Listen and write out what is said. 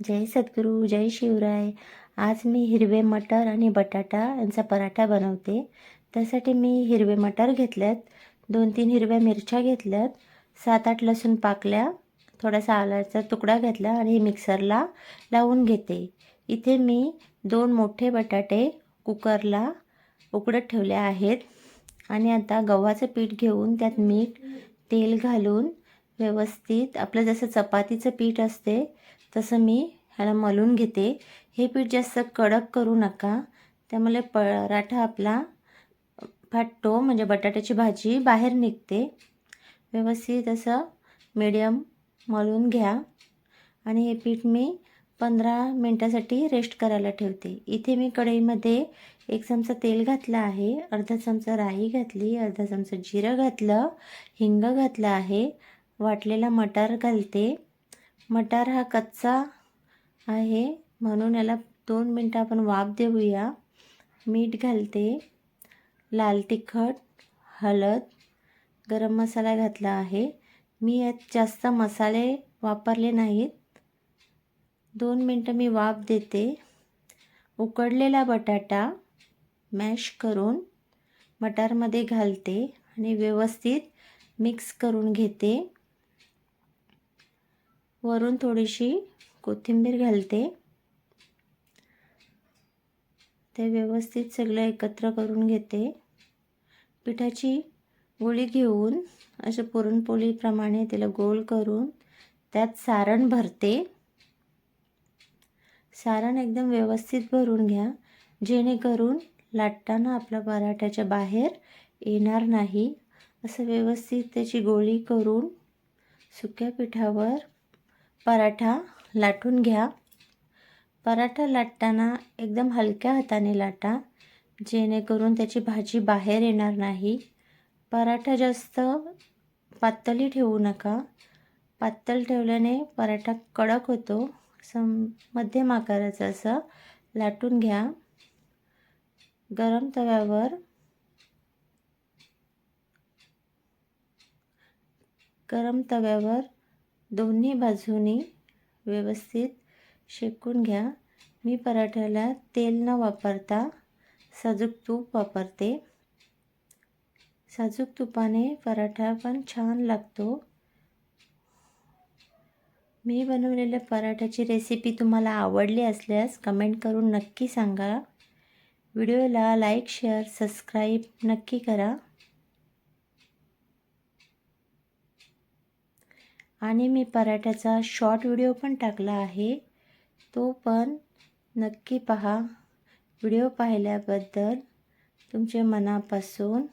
जय सद्गुरू जय शिवराय. आज मी हिरवे मटर आणि बटाटा यांचा पराठा बनवते. त्यासाठी मी हिरवे मटर घेतल्यात दोन तीन हिरव्या मिरच्या घेतल्यात. सात आठ लसूण पाकल्या. थोडासा आल्याचा तुकडा घेतला आणि मिक्सरला लावून घेते. इथे मी दोन मोठे बटाटे कुकरला उकडत ठेवले आहेत. आणि आता गव्हाचं पीठ घेऊन त्यात मीठ तेल घालून व्यवस्थित आपलं जसं चपातीचं पीठ असते तसं मी ह्याला मलून घेते. हे पीठ जास्त कडक करू नका. त्यामुळे पराठा आपला फाटतो म्हणजे बटाट्याची भाजी बाहेर निघते. व्यवस्थित असं मीडियम मळून घ्या. आणि हे पीठ मी पंधरा मिनटासाठी रेस्ट करायला ठेवते. इथे मी कढईमध्ये एक चमचा तेल घातलं आहे. अर्धा चमचा राई घातली अर्धा चमचा जिरं घातलं हिंग घातलं आहे. वाटलेला मटार घालते. मटार हा कच्चा आहे. म्हणून याला दोन मिनटं आपण वाफ देऊया. मीठ घालते. लाल तिखट हळद गरम मसाला घातला आहे. मी यात जास्त मसाले वापरले नाहीत. दोन मिनटं मी वाफ देते. उकडलेला बटाटा मॅश करून मटारमध्ये घालते आणि व्यवस्थित मिक्स करून घेते. वरून थोडीशी कोथिंबीर घालते. ते व्यवस्थित सगळं एकत्र करून घेते. पिठाची गोळी घेऊन अशा पुरणपोळीप्रमाणे त्याला गोल करून त्यात सारण भरते. सारण एकदम व्यवस्थित भरून घ्या. जेणेकरून लाटताना आपला पराठ्याच्या बाहेर येणार नाही. असं व्यवस्थित त्याची गोळी करून सुक्या पिठावर पराठा लाटून घ्या. पराठा लाटताना एकदम हलक्या हाताने लाटा जेणेकरून त्याची भाजी बाहेर येणार नाही. पराठा जास्त पातळी ठेवू नका. पातळ ठेवल्याने पराठा कडक होतो. असं मध्यम आकाराचं असं. लाटून घ्या. गरम तव्यावर गरम तव्यावर दोन्ही बाजूनी व्यवस्थित शेकून घ्या. मी पराठ्याला तेल न वापरता साजूक तूप वापरते. साजूक तुपाने पराठा पण छान लागतो. मी बनवलेल्या पराठ्याची रेसिपी तुम्हाला आवडली असल्यास कमेंट करून नक्की सांगा. व्हिडिओला लाईक शेअर सबस्क्राईब नक्की करा. आणि मी पराठ्याचा शॉर्ट व्हिडिओ पण टाकला आहे. तो पण नक्की पहा. व्हिडिओ पाहिल्याबद्दल तुमचे मनापासून